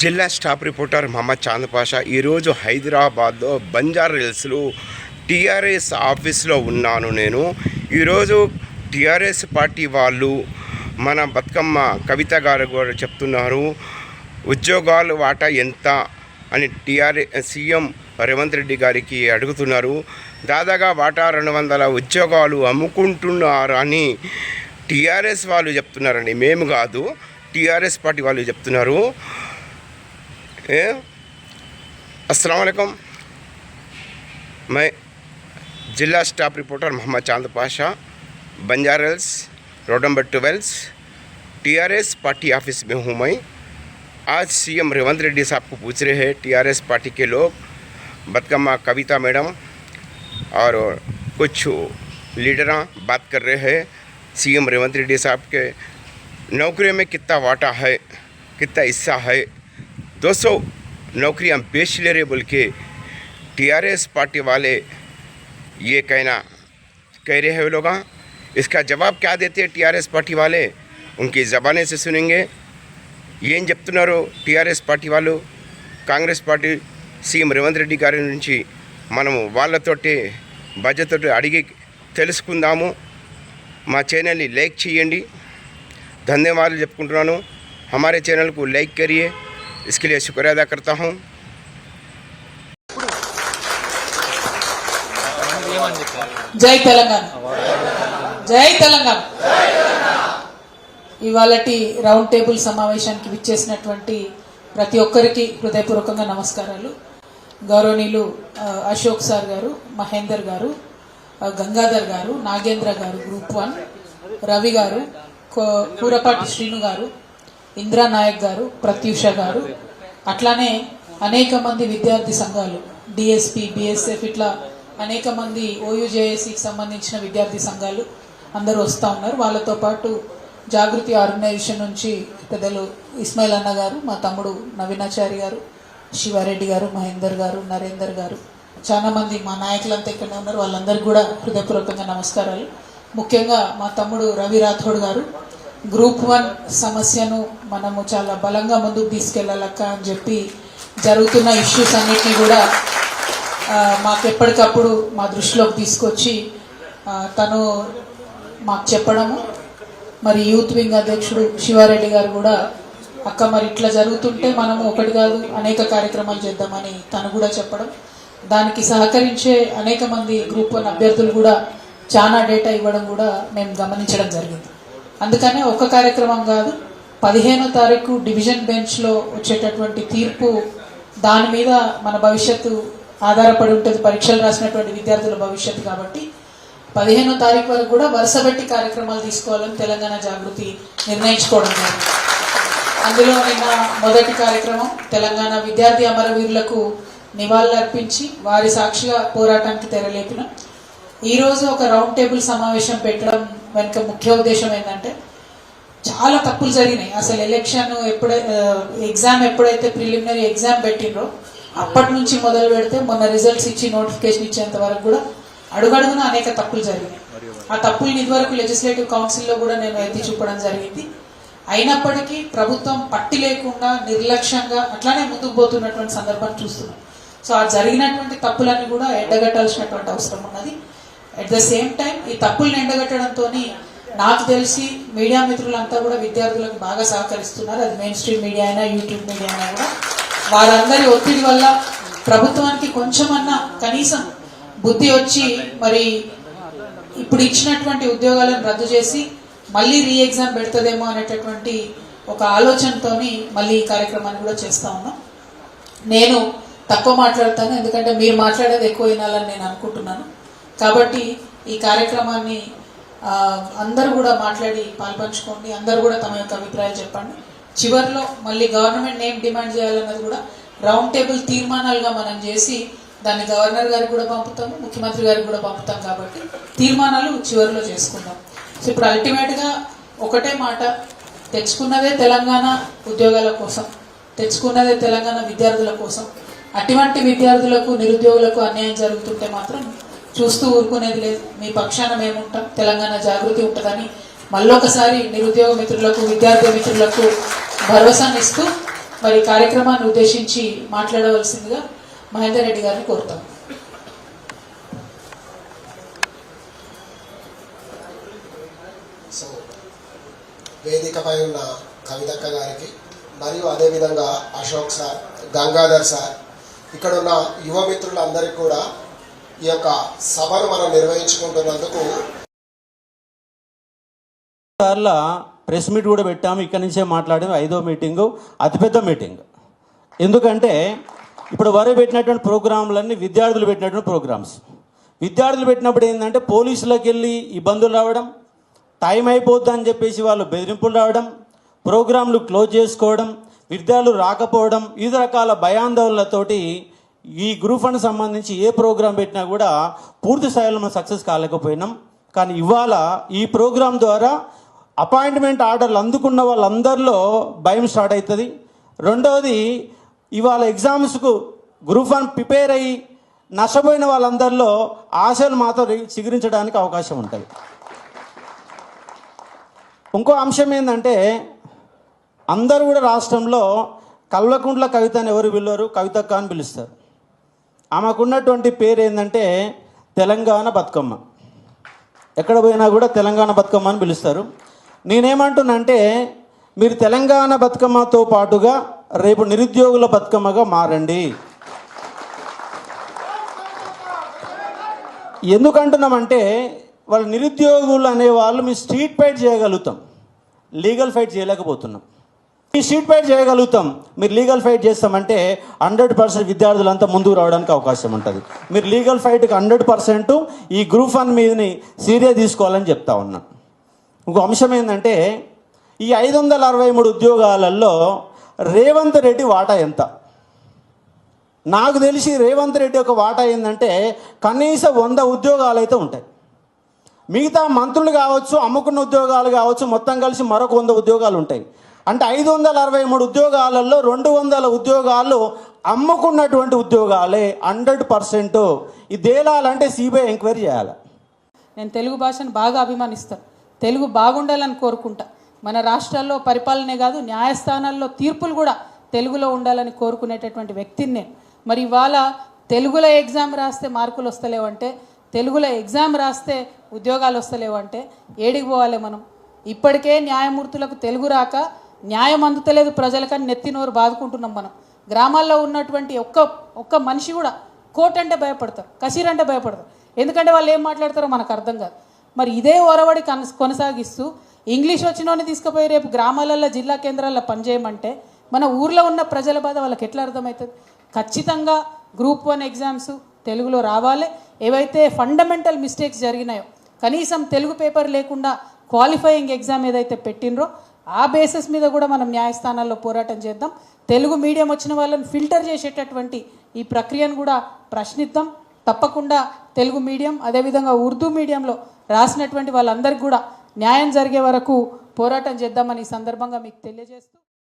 జిల్లా staff reporter Mohammed Chand Pasha ఈరోజు హైదరాబాద్లో బంజార్ హిల్స్లో టీఆర్ఎస్ ఆఫీస్లో ఉన్నాను నేను. ఈరోజు టీఆర్ఎస్ పార్టీ వాళ్ళు మన బతుకమ్మ కవిత గారు కూడా చెప్తున్నారు ఉద్యోగాలు వాటా ఎంత? అని టీఆర్ఎస్ సీఎం రేవంత్ రెడ్డి గారికి అడుగుతున్నారు. దాదాగా వాటా రెండు వందల ఉద్యోగాలు అమ్ముకుంటున్నారని టీఆర్ఎస్ వాళ్ళు చెప్తున్నారండి. మేము కాదు టీఆర్ఎస్ పార్టీ వాళ్ళు చెప్తున్నారు. वालेकुम। मैं जिला staff reporter Mohammed Chand Pasha Banjara hills road number twelve TRS party office में हूँ मैं। आज सीएम रेवंत रेड्डी साहब को पूछ रहे हैं, टीआरएस पार्टी के लोग बदकम्मा कविता मैडम और कुछ लीडर बात कर रहे हैं। सीएम रेवंत रेड्डी साहब के नौकरी में कितना वाटा है, कितना हिस्सा है 200 नौकरियां बेच ले रहे बोल के टीआरएस पार्टी वाले ये कहना कह रहे हैं वो लोग इसका जवाब क्या देते हैं टीआरएस पार्टी वाले उनकी ज़बाने से सुनेंगे ఏం చెప్తున్నారు టీఆర్ఎస్ పార్టీ వాళ్ళు కాంగ్రెస్ పార్టీ సీఎం రేవంత్ రెడ్డి గారి నుంచి మనము వాళ్ళతోటి బాధ్యతతో అడిగి తెలుసుకుందాము మా ఛానల్ని లైక్ చేయండి ధన్యవాదాలు చెప్పుకుంటున్నాను हमारे चैनल को लाइक करिए इसके लिए शुक्रिया अदा करता हूँ జై తెలంగాణ జై తెలంగాణ ఇవాళటి రౌండ్ టేబుల్ సమావేశానికి విచ్చేసినటువంటి ప్రతి ఒక్కరికి హృదయపూర్వకంగా నమస్కారాలు గౌరవనీయులు ఆ, అశోక్ సార్ గారు మహేందర్ గారు ఆ, గంగాధర్ గారు నాగేంద్ర గారు గ్రూప్ వన్ రవి గారు కో- కూరపాటి శ్రీను గారు ఇంద్రా నాయక్ గారు ప్రత్యూష గారు అట్లానే అనేక మంది విద్యార్థి సంఘాలు డిఎస్పి బిఎస్ఎఫ్ ఇట్లా అనేక మంది ఓయూజేఏసీకి సంబంధించిన విద్యార్థి సంఘాలు అందరూ వస్తూ ఉన్నారు. వాళ్ళతో పాటు జాగృతి ఆర్గనైజేషన్ నుంచి పెద్దలు ఇస్మాయిల్ అన్న గారు మా తమ్ముడు నవీనాచారి గారు శివారెడ్డి గారు మహేందర్ గారు నరేందర్ గారు చాలామంది మా నాయకులంతా ఇక్కడే ఉన్నారు. వాళ్ళందరికీ కూడా హృదయపూర్వకంగా నమస్కారాలు. ముఖ్యంగా మా తమ్ముడు రవి రాథోడ్ గారు గ్రూప్ వన్ సమస్యను మనము చాలా బలంగా ముందుకు తీసుకెళ్ళాలక్క అని చెప్పి జరుగుతున్న ఇష్యూస్ అన్నిటినీ కూడా మాకు ఎప్పటికప్పుడు మా దృష్టిలోకి తీసుకొచ్చి తను మాకు చెప్పడము. మరి యూత్ వింగ్ అధ్యక్షుడు శివారెడ్డి గారు కూడా అక్క మరి ఇట్లా జరుగుతుంటే మనము ఒకటి కాదు అనేక కార్యక్రమాలు చేద్దామని తను కూడా చెప్పడం. దానికి సహకరించే అనేక మంది గ్రూప్ వన్ అభ్యర్థులు కూడా చాలా డేటా ఇవ్వడం కూడా మేము గమనించడం జరిగింది. అందుకనే ఒక కార్యక్రమం కాదు పదిహేనో తారీఖు డివిజన్ బెంచ్లో వచ్చేటటువంటి తీర్పు దాని మీద మన భవిష్యత్తు ఆధారపడి ఉంటుంది పరీక్షలు రాసినటువంటి విద్యార్థుల భవిష్యత్తు కాబట్టి. పదిహేనో తారీఖు వరకు కూడా వరుసబెట్టి కార్యక్రమాలు తీసుకోవాలని తెలంగాణ జాగృతి నిర్ణయించుకోవడం జరిగింది. అందులో నిన్న మొదటి కార్యక్రమం తెలంగాణ విద్యార్థి అమరవీరులకు నివాళులర్పించి వారి సాక్షిగా పోరాటానికి తెరలేపిన. ఈరోజు ఒక రౌండ్ టేబుల్ సమావేశం పెట్టడం వెనుక ముఖ్య ఉద్దేశం ఏంటంటే చాలా తప్పులు జరిగినాయి. అసలు ఎలక్షన్ ఎప్పుడై ఎగ్జామ్ ఎప్పుడైతే ప్రిలిమినరీ ఎగ్జామ్ పెట్టిండ్రో అప్పటి నుంచి మొదలు పెడితే మొన్న రిజల్ట్స్ ఇచ్చి నోటిఫికేషన్ ఇచ్చేంత వరకు కూడా అడుగడుగున అనేక తప్పులు జరిగినాయి. ఆ తప్పుల్ని ఇదివరకు లెజిస్లేటివ్ కౌన్సిల్లో కూడా నేను ఎత్తి చూపడం జరిగింది. అయినప్పటికీ ప్రభుత్వం పట్టి లేకుండా నిర్లక్ష్యంగా అట్లానే ముందుకు పోతున్నటువంటి సందర్భాన్ని చూస్తున్నాం. సో ఆ జరిగినటువంటి తప్పులన్నీ కూడా ఎండగట్టాల్సినటువంటి అవసరం ఉన్నది. అట్ ద సేమ్ టైం ఈ తప్పుల్ని ఎండగట్టడంతో నాకు తెలిసి మీడియా మిత్రులంతా కూడా విద్యార్థులకు బాగా సహకరిస్తున్నారు. అది మెయిన్ స్ట్రీమ్ మీడియా అయినా యూట్యూబ్ మీడియా అయినా కూడా. వారందరి ఒత్తిడి వల్ల ప్రభుత్వానికి కొంచెమన్నా కనీసం బుద్ధి వచ్చి మరి ఇప్పుడు ఇచ్చినటువంటి ఉద్యోగాలను రద్దు చేసి మళ్ళీ రీ ఎగ్జామ్ పెడుతుందేమో అనేటటువంటి ఒక ఆలోచనతోని మళ్ళీ ఈ కార్యక్రమాన్ని కూడా చేస్తా ఉన్నాం. నేను తక్కువ మాట్లాడతాను ఎందుకంటే మీరు మాట్లాడేది ఎక్కువ వినాలని నేను అనుకుంటున్నాను. కాబట్టి ఈ కార్యక్రమాన్ని అందరూ కూడా మాట్లాడి పాల్పంచుకోండి. అందరూ కూడా తమ యొక్క అభిప్రాయాలు చెప్పండి. చివరిలో మళ్ళీ గవర్నమెంట్ ఏం డిమాండ్ చేయాలన్నది కూడా రౌండ్ టేబుల్ తీర్మానాలుగా మనం చేసి దాన్ని గవర్నర్ గారికి కూడా పంపుతాము ముఖ్యమంత్రి గారికి కూడా పంపుతాం కాబట్టి తీర్మానాలు చివరిలో చేసుకుందాం. సో ఇప్పుడు అల్టిమేట్గా ఒకటే మాట తెచ్చుకున్నదే తెలంగాణ ఉద్యోగాల కోసం తెచ్చుకున్నదే తెలంగాణ విద్యార్థుల కోసం. అటువంటి విద్యార్థులకు నిరుద్యోగులకు అన్యాయం జరుగుతుంటే మాత్రం చూస్తూ ఊరుకునేది లేదు. మీ పక్షాన మేముంటాం. తెలంగాణ జాగృతి ఉంటుందని మళ్ళొకసారి నిరుద్యోగ మిత్రులకు విద్యార్థి మిత్రులకు భరోసానిస్తూ మరి కార్యక్రమాన్ని ఉద్దేశించి మాట్లాడవలసిందిగా మహేందర్ రెడ్డి గారిని కోరుతాం. సో వేదికపై ఉన్న కవితక్క గారికి మరియు అదేవిధంగా అశోక్ సార్ గంగాధర్ సార్ ఇక్కడ ఉన్న యువ మిత్రులందరికీ కూడా ఈ యొక్క సభను మనం నిర్వహించుకుంటున్నందుకు సార్ల ప్రెస్ మీట్ కూడా పెట్టాము. ఇక్కడి నుంచే మాట్లాడాము. ఐదో మీటింగు అతిపెద్ద మీటింగ్. ఎందుకంటే ఇప్పుడు వరకు పెట్టినటువంటి ప్రోగ్రాంలన్నీ విద్యార్థులు పెట్టినటువంటి ప్రోగ్రామ్స్. విద్యార్థులు పెట్టినప్పుడు ఏంటంటే పోలీసులకు వెళ్ళి ఇబ్బందులు రావడం టైం అయిపోద్ది అని చెప్పేసి వాళ్ళు బెదిరింపులు రావడం ప్రోగ్రాంలు క్లోజ్ చేసుకోవడం విద్యార్థులు రాకపోవడం వివిధ రకాల భయాందోళనలతోటి ఈ గ్రూప్ ఫండ్ సంబంధించి ఏ ప్రోగ్రాం పెట్టినా కూడా పూర్తి స్థాయిలో మనం సక్సెస్ కాలేకపోయినాం. కానీ ఇవాళ ఈ ప్రోగ్రాం ద్వారా అపాయింట్మెంట్ ఆర్డర్లు అందుకున్న వాళ్ళందరిలో భయం స్టార్ట్ అవుతుంది. రెండవది ఇవాళ ఎగ్జామ్స్కు గ్రూప్ వన్ ప్రిపేర్ అయ్యి నష్టపోయిన వాళ్ళందరిలో ఆశలు మాత్రం చిగురించడానికి అవకాశం ఉంటుంది. ఇంకో అంశం ఏంటంటే అందరూ కూడా రాష్ట్రంలో కల్వకుంట్ల కవిత అని ఎవరు పిలవరు? కవిత అని పిలుస్తారు. ఆమెకున్నటువంటి పేరు ఏంటంటే తెలంగాణ బతుకమ్మ. ఎక్కడ పోయినా కూడా తెలంగాణ బతుకమ్మ అని పిలుస్తారు. నేనేమంటున్నానంటే మీరు తెలంగాణ బతుకమ్మతో పాటుగా రేపు నిరుద్యోగుల బతుకమ్మగా మారండి. ఎందుకంటున్నామంటే వాళ్ళ నిరుద్యోగులు అనే వాళ్ళు మీ స్ట్రీట్ ఫైట్ చేయగలుగుతాం. లీగల్ ఫైట్ చేయలేకపోతున్నాం. ఈ సీట్ ఫైట్ చేయగలుగుతాం. మీరు లీగల్ ఫైట్ చేస్తామంటే హండ్రెడ్ పర్సెంట్ విద్యార్థులంతా ముందుకు రావడానికి అవకాశం ఉంటుంది. మీరు లీగల్ ఫైట్కి హండ్రెడ్ పర్సెంట్ ఈ గ్రూప్ వన్ మీదని సీరియస్ తీసుకోవాలని చెప్తా ఉన్నా. ఇంకో అంశం ఏంటంటే ఈ ఐదు వందల అరవై మూడు ఉద్యోగాలలో రేవంత్ రెడ్డి వాటా ఎంత? నాకు తెలిసి రేవంత్ రెడ్డి యొక్క వాటా ఏంటంటే కనీసం వంద ఉద్యోగాలు అయితే ఉంటాయి. మిగతా మంత్రులు కావచ్చు అమ్ముకున్న ఉద్యోగాలు కావచ్చు మొత్తం కలిసి మరొక వంద ఉద్యోగాలు ఉంటాయి. అంటే ఐదు వందల అరవై మూడు ఉద్యోగాలలో రెండు వందల ఉద్యోగాలు అమ్ముకున్నటువంటి ఉద్యోగాలే హండ్రెడ్ పర్సెంట్. ఇది తేలాలంటే సిబిఐ ఎంక్వైరీ చేయాలి. నేను తెలుగు భాషను బాగా అభిమానిస్తాను తెలుగు బాగుండాలని కోరుకుంటా. మన రాష్ట్రాల్లో పరిపాలనే కాదు న్యాయస్థానాల్లో తీర్పులు కూడా తెలుగులో ఉండాలని కోరుకునేటటువంటి వ్యక్తిని నేను. మరి ఇవాళ తెలుగులో ఎగ్జామ్ రాస్తే మార్కులు వస్తలేవంటే తెలుగులో ఎగ్జామ్ రాస్తే ఉద్యోగాలు వస్తలేవంటే ఏడికి పోవాలి మనం. ఇప్పటికే న్యాయమూర్తులకు తెలుగు రాక న్యాయం అందుతలేదు ప్రజలకని నెత్తి నోరు బాదుకుంటున్నాం మనం. గ్రామాల్లో ఉన్నటువంటి ఒక్క ఒక్క మనిషి కూడా కోర్టు అంటే భయపడతారు కసీర్ అంటే భయపడతారు. ఎందుకంటే వాళ్ళు ఏం మాట్లాడతారో మనకు అర్థం కాదు. మరి ఇదే ఒరవడి కన కొనసాగిస్తూ ఇంగ్లీష్ వచ్చినోని తీసుకుపోయి రేపు గ్రామాలలో జిల్లా కేంద్రాల్లో పనిచేయమంటే మన ఊర్లో ఉన్న ప్రజల బాధ వాళ్ళకి ఎట్లా అర్థమవుతుంది? ఖచ్చితంగా గ్రూప్ వన్ ఎగ్జామ్స్ తెలుగులో రావాలి. ఏవైతే ఫండమెంటల్ మిస్టేక్స్ జరిగినాయో కనీసం తెలుగు పేపర్ లేకుండా క్వాలిఫైయింగ్ ఎగ్జామ్ ఏదైతే పెట్టినరో ఆ బేసిస్ మీద కూడా మనం న్యాయస్థానాల్లో పోరాటం చేద్దాం. తెలుగు మీడియం వచ్చిన వాళ్ళని ఫిల్టర్ చేసేటటువంటి ఈ ప్రక్రియను కూడా ప్రశ్నిద్దాం. తప్పకుండా తెలుగు మీడియం అదేవిధంగా ఉర్దూ మీడియంలో రాసినటువంటి వాళ్ళందరికీ కూడా న్యాయం జరిగే వరకు పోరాటం చేద్దామని ఈ సందర్భంగా మీకు తెలియజేస్తూ